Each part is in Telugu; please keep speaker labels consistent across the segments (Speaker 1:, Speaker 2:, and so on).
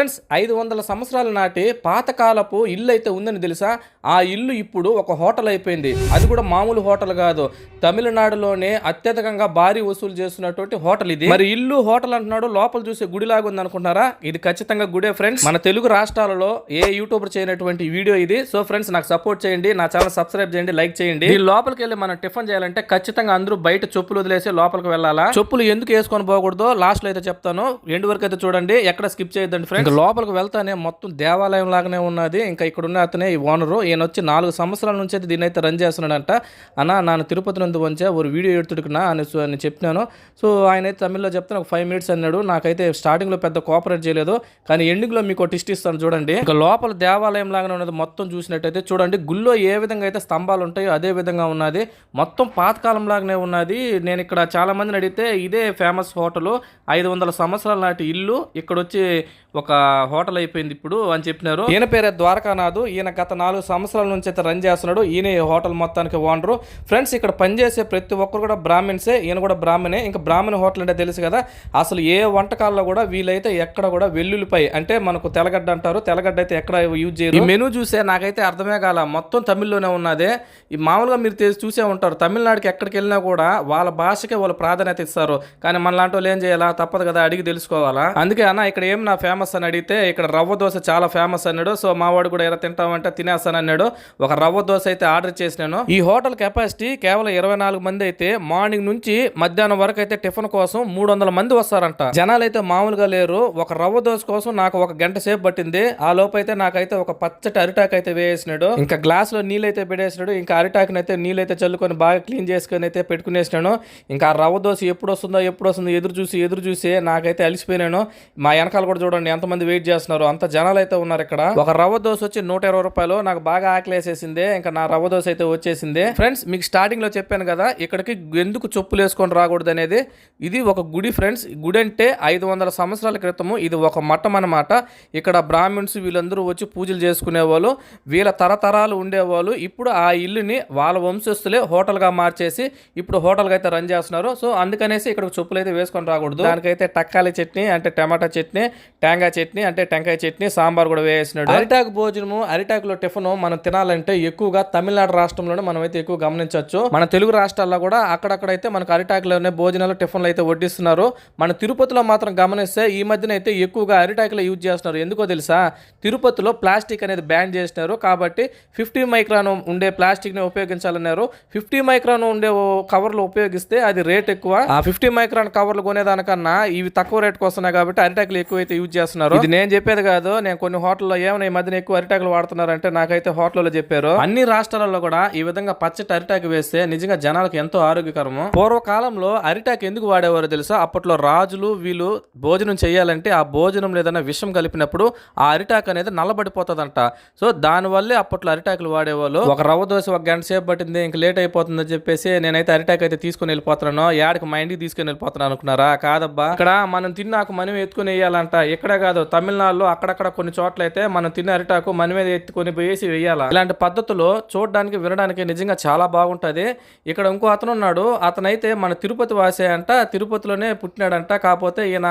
Speaker 1: ఫ్రెండ్స్ ఐదు వందల సంవత్సరాల నాటి పాతకాలపు ఇల్లు అయితే ఉందని తెలుసా? ఆ ఇల్లు ఇప్పుడు ఒక హోటల్ అయిపోయింది. అది కూడా మామూలు హోటల్ కాదు. తమిళనాడులోనే అత్యధికంగా భారీ వసూలు చేస్తున్నటువంటి హోటల్ ఇది. మరి ఇల్లు హోటల్ అంటున్నాడు లోపల చూసే గుడిలాగా ఉంది అనుకుంటున్నారా ఇది ఖచ్చితంగా గుడే ఫ్రెండ్స్. మన తెలుగు రాష్ట్రాలలో ఏ యూట్యూబర్ చేయనటువంటి వీడియో ఇది. సో ఫ్రెండ్స్ నాకు సపోర్ట్ చేయండి. నా ఛానల్ సబ్స్క్రైబ్ చేయండి లైక్ చేయండి. ఈ లోపలికి వెళ్ళి మనం టిఫిన్ చేయాలంటే ఖచ్చితంగా అందరూ బయట చెప్పులు వదిలేసి లోపలికి వెళ్ళాలా? చెప్పులు ఎందుకు వేసుకొని పోకూడదో లాస్ట్లో అయితే చెప్తాను. ఎండు వరకు అయితే చూడండి. ఎక్కడ స్కిప్ చేయొద్దండి ఫ్రెండ్స్. ఇంకా లోపలికి వెళ్తానే మొత్తం దేవాలయం లాగానే ఉన్నది. ఇంకా ఇక్కడ ఉన్న అతనే ఈ ఓనరు ఈయన వచ్చి నాలుగు సంవత్సరాల నుంచి అయితే దీన్ని అయితే రన్ చేస్తున్నాడంట. అన్న నాన్న తిరుపతి నుండి వంచే ఒక వీడియో ఎడుతుడుకున్నా అని సో- అని చెప్పినాను. సో ఆయన అయితే తమిళ్ళో చెప్తాను ఒక ఫైవ్ మినిట్స్ అన్నాడు. నాకైతే స్టార్టింగ్లో పెద్ద కోఆపరేట్ చేయలేదు. కానీ ఎండింగ్లో మీకు టిస్ట్ ఇస్తాను చూడండి. ఇంకా లోపల దేవాలయం లాగానే ఉన్నది మొత్తం చూసినట్టయితే చూడండి. గుళ్ళో ఏ విధంగా అయితే స్తంభాలు ఉంటాయో అదే విధంగా ఉన్నది. మొత్తం పాతకాలం లాగానే ఉన్నది. నేను ఇక్కడ చాలా మందిని అడిగితే ఇదే ఫేమస్ హోటల్. ఐదు వందల సంవత్సరాల నాటి ఇల్లు. ఇక్కడ వచ్చి ఒక హోటల్ అయిపోయింది ఇప్పుడు అని చెప్పినారు. ఈయన పేరే ద్వారకానాథ్. ఈయన గత నాలుగు సంవత్సరాల నుంచి అయితే రన్ చేస్తున్నాడు. ఈయన ఈ హోటల్ మొత్తానికి ఓనరు. ఫ్రెండ్స్ ఇక్కడ పనిచేసే ప్రతి ఒక్కరు కూడా బ్రాహ్మిన్సే ఈయన కూడా బ్రాహ్మణే. ఇంకా బ్రాహ్మణ హోటల్ అంటే తెలుసు కదా అసలు ఏ వంటకాల్లో కూడా వీలైతే ఎక్కడ కూడా వెల్లుల్లిపై అంటే మనకు తెల్లగడ్డ అంటారు. తెల్లగడ్డ అయితే ఎక్కడ యూజ్ చేయరు. ఈ మెనూ చూసే నాకైతే అర్థమే కాల మొత్తం తమిళ్ళోనే ఉన్నదే. ఈ మామూలుగా మీరు చూసే ఉంటారు తమిళనాడుకి ఎక్కడికి వెళ్ళినా కూడా వాళ్ళ భాషకే వాళ్ళు ప్రాధాన్యత ఇస్తారు. కానీ మన లాంటి వాళ్ళు ఏం చేయాలా? తప్పదు కదా అడిగి తెలుసుకోవాలా? అందుకే అన్న ఇక్కడ ఏం నా ఫేమస్ అని అడిగితే ఇక్కడ రవ్వ దోశ చాలా ఫేమస్ అన్నాడు. సో మావాడు కూడా ఎలా తింటామంటే తినేస్తాను అన్నాడు. ఒక రవ్వ దోశ అయితే ఆర్డర్ చేసినాను. ఈ హోటల్ కెపాసిటీ కేవలం ఇరవై నాలుగు మంది అయితే మార్నింగ్ నుంచి మధ్యాహ్నం వరకు అయితే టిఫిన్ కోసం మూడు వందల మంది వస్తారంట. జనాలు అయితే మామూలుగా లేరు. ఒక రవ్వ దోశ కోసం నాకు ఒక గంట సేపు పట్టింది. ఆ లోపు అయితే నాకైతే ఒక పచ్చటి అరిటాక్ అయితే వేసినాడు. ఇంకా గ్లాస్లో నీళ్ళు అయితే పెట్టేసినాడు. ఇంకా అరిటాకుని అయితే నీళ్ళు అయితే చల్లుకొని బాగా క్లీన్ చేసుకొని అయితే పెట్టుకునేసినాను. ఇంకా రవ్వ దోశ ఎప్పుడు వస్తుందో ఎప్పుడు వస్తుందో ఎదురు చూసి ఎదురు చూసి నాకైతే అలిసిపోయినాను. మా వెనకాల కూడా చూడండి ఎంతమంది వెయిట్ చేస్తున్నారు. అంత జనాలు అయితే ఉన్నారు ఇక్కడ. ఒక రవ్వ దోశ వచ్చి నూట ఇరవై రూపాయలు. నాకు బాగా ఆకలేసేసింది. ఇంకా నా రవ్వ దోశ అయితే వచ్చేసింది. ఫ్రెండ్స్ మీకు స్టార్టింగ్లో చెప్పాను కదా ఇక్కడికి ఎందుకు చెప్పులు వేసుకొని రాకూడదు అనేది? ఇది ఒక గుడి ఫ్రెండ్స్. గుడి అంటే ఐదు వందల సంవత్సరాల క్రితము ఇది ఒక మఠం అన్నమాట. ఇక్కడ బ్రాహ్మిన్స్ వీళ్ళందరూ వచ్చి పూజలు చేసుకునేవాళ్ళు. వీళ్ళ తరతరాలు ఉండేవాళ్ళు. ఇప్పుడు ఆ ఇల్లుని వాళ్ళ వంశస్థులే హోటల్గా మార్చేసి ఇప్పుడు హోటల్గా అయితే రన్ చేస్తున్నారు. సో అందుకనేసి ఇక్కడ చెప్పులు అయితే వేసుకొని రాకూడదు. దానికైతే టక్కాలి చట్నీ అంటే టమాటా చట్నీ టెంకాయ చట్నీ చట్నీ అంటే టెంకాయ చట్నీ సాంబార్ కూడా వేసినాడు అరిటాకు భోజనము అరిటాకులో టిఫిన్ మనం తినాలంటే ఎక్కువగా తమిళనాడు రాష్ట్రంలోనే మనం అయితే ఎక్కువ గమనించవచ్చు. మన తెలుగు రాష్ట్రాల్లో కూడా అక్కడక్కడైతే మనకు అరిటాకులోనే భోజనాలు టిఫిన్లు అయితే వడ్డిస్తున్నారు. మన తిరుపతిలో మాత్రం గమనిస్తే ఈ మధ్యన అయితే ఎక్కువగా అరిటాకులు యూజ్ చేస్తున్నారు. ఎందుకో తెలుసా? తిరుపతిలో ప్లాస్టిక్ అనేది బ్యాన్ చేసినారు. కాబట్టి ఫిఫ్టీ మైక్రాన్ ఉండే ప్లాస్టిక్ని ఉపయోగించాలన్నారు. ఫిఫ్టీ మైక్రాన్ ఉండే ఓ కవర్లు ఉపయోగిస్తే అది రేట్ ఎక్కువ. ఆ ఫిఫ్టీ మైక్రాన్ కవర్లు కొనేదానికన్నా ఇవి తక్కువ రేట్కి వస్తున్నాయి కాబట్టి అరిటాకులు ఎక్కువైతే యూజ్ చేస్తున్నారు. ఇది నేను చెప్పేది కాదు. నేను కొన్ని హోటల్లో ఏమైనా ఈ మధ్యన ఎక్కువ అరిటాకులు వాడుతున్నారంటే నాకైతే హోటల్లో చెప్పారు. అన్ని రాష్ట్రాలలో కూడా ఈ విధంగా పచ్చటి అరిటాకు వేస్తే నిజంగా జనాలకు ఎంతో ఆరోగ్యకరము. పూర్వకాలంలో అరిటాకు ఎందుకు వాడేవారు తెలుసా? అప్పట్లో రాజులు వీళ్ళు భోజనం చేయాలంటే ఆ భోజనం ఏదైనా విషం కలిపినప్పుడు ఆ అరిటాకు అనేది నల్లబడిపోతుందంట. సో దానివల్లే అప్పట్లో అరిటాకులు వాడేవాళ్ళు. ఒక రవ్వ దోశ ఒక గంట సేపు పట్టింది ఇంక లేట్ అయిపోతుందని చెప్పేసి నేనైతే అరిటాకు అయితే తీసుకుని వెళ్ళిపోతున్నాను. యాడికి మా ఇంటికి తీసుకుని వెళ్ళిపోతున్నాను అనుకున్నారా? కాదబ్బా. ఇక్కడ మనం తిన్నాక మనం ఎత్తుకుని వేయాలంట. ఇక్కడ కాదు తమిళనాడులో అక్కడక్కడ కొన్ని చోట్ల అయితే మనం తిన్న అరిటాకు మన మీద ఎత్తుకొని పోయేసి వేయాలి. ఇలాంటి పద్ధతులు చూడడానికి వినడానికి నిజంగా చాలా బాగుంటుంది. ఇక్కడ ఇంకో అతను ఉన్నాడు. అతనైతే మన తిరుపతి వాసే అంట తిరుపతిలోనే పుట్టినాడంట. కాకపోతే ఈయన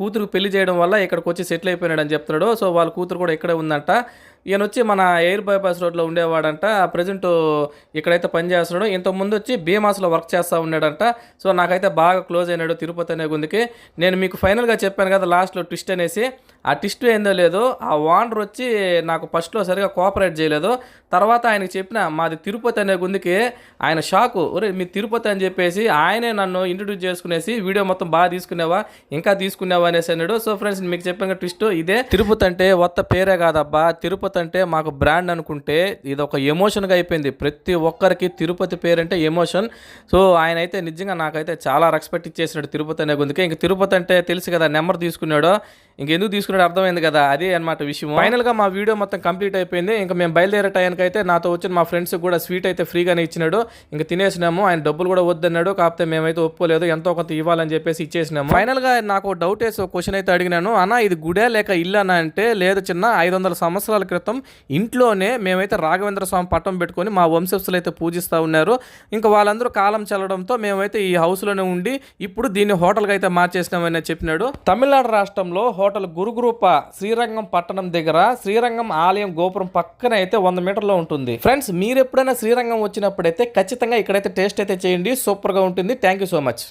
Speaker 1: కూతురు పెళ్ళి చేయడం వల్ల ఇక్కడికి వచ్చి సెటిల్ అయిపోయినాడు అని చెప్తున్నాడు. సో వాళ్ళ కూతురు కూడా ఇక్కడే ఉందంట. ఈయన వచ్చి మన ఎయిర్ బైపాస్ రోడ్లో ఉండేవాడంట. ప్రజెంట్ ఇక్కడైతే పనిచేస్తున్నాడు ఇంతకు ముందు వచ్చి బీమాస్లో వర్క్ చేస్తూ ఉన్నాడంట. సో నాకైతే బాగా క్లోజ్ అయినాడు తిరుపతి అనే గుందికి నేను మీకు ఫైనల్గా చెప్పాను కదా లాస్ట్లో ట్విస్ట్ అనేసి. ఆ టిస్ట్ ఏందో లేదో ఆ ఓనర్ వచ్చి నాకు ఫస్ట్లో సరిగా కోఆపరేట్ చేయలేదు. తర్వాత ఆయనకి చెప్పిన మాది తిరుపతి అనే గుందికి ఆయన షాకు. ఒరే మీ తిరుపతి అని చెప్పేసి ఆయనే నన్ను ఇంట్రడ్యూస్ చేసుకునేసి వీడియో మొత్తం బాగా తీసుకునేవా ఇంకా తీసుకునేవా అనేసి అన్నాడు. సో ఫ్రెండ్స్ మీకు చెప్పిన ట్విస్ట్ ఇదే. తిరుపతి అంటే కొత్త పేరే కాదబ్బా. తిరుపతి అంటే మాకు బ్రాండ్ అనుకుంటే ఇది ఒక ఎమోషన్గా అయిపోయింది. ప్రతి ఒక్కరికి తిరుపతి పేరంటే ఎమోషన్. సో ఆయన అయితే నిజంగా నాకైతే చాలా రెస్పెక్ట్ ఇచ్చేసినాడు తిరుపతి అనే గుందుకే. ఇంక తిరుపతి అంటే తెలుసు కదా నెంబర్ తీసుకున్నాడు ఇంకెందుకు తీసుకున్నాడు అర్థమైంది కదా అదే అన్నమాట విషయం ఫైనల్గా మా వీడియో మొత్తం కంప్లీట్ అయిపోయింది. ఇంకా మేము బయలుదేరే టైంకి అయితే నాతో వచ్చిన మా ఫ్రెండ్స్ కూడా స్వీట్ అయితే ఫ్రీగానే ఇచ్చినాడు. ఇంకా తినేసినాము ఆయన డబ్బులు కూడా వద్దన్నాడు. కాకపోతే మేమైతే ఒప్పుకోలేదు ఎంతో కొంత ఇవ్వాలని చెప్పేసి ఇచ్చేసినాము. ఫైనల్గా నాకు డౌట్ వేసి క్వశ్చన్ అయితే అడిగినాను. అన్న ఇది గుడే లేక ఇల్లు అంటే లేదు చిన్న ఐదు వందల సంవత్సరాల క్రితం ఇంట్లోనే మేమైతే రాఘవేంద్ర స్వామి పట్టం పెట్టుకొని మా వంశస్థులు అయితే పూజిస్తూ ఉన్నారు. ఇంకా వాళ్ళందరూ కాలం చల్లడంతో మేమైతే ఈ హౌస్లోనే ఉండి ఇప్పుడు దీన్ని హోటల్గా అయితే మార్చేసినామని చెప్పినాడు. తమిళనాడు రాష్ట్రంలో హోటల్ గురుగురూప శ్రీరంగం పట్టణం దగ్గర శ్రీరంగం ఆలయం గోపురం పక్కన అయితే వంద మీటర్లో ఉంటుంది. ఫ్రెండ్స్ మీరు ఎప్పుడైనా శ్రీరంగం వచ్చినప్పుడైతే ఖచ్చితంగా ఇక్కడైతే టేస్ట్ అయితే చేయండి. సూపర్గా ఉంటుంది. Thank you so much.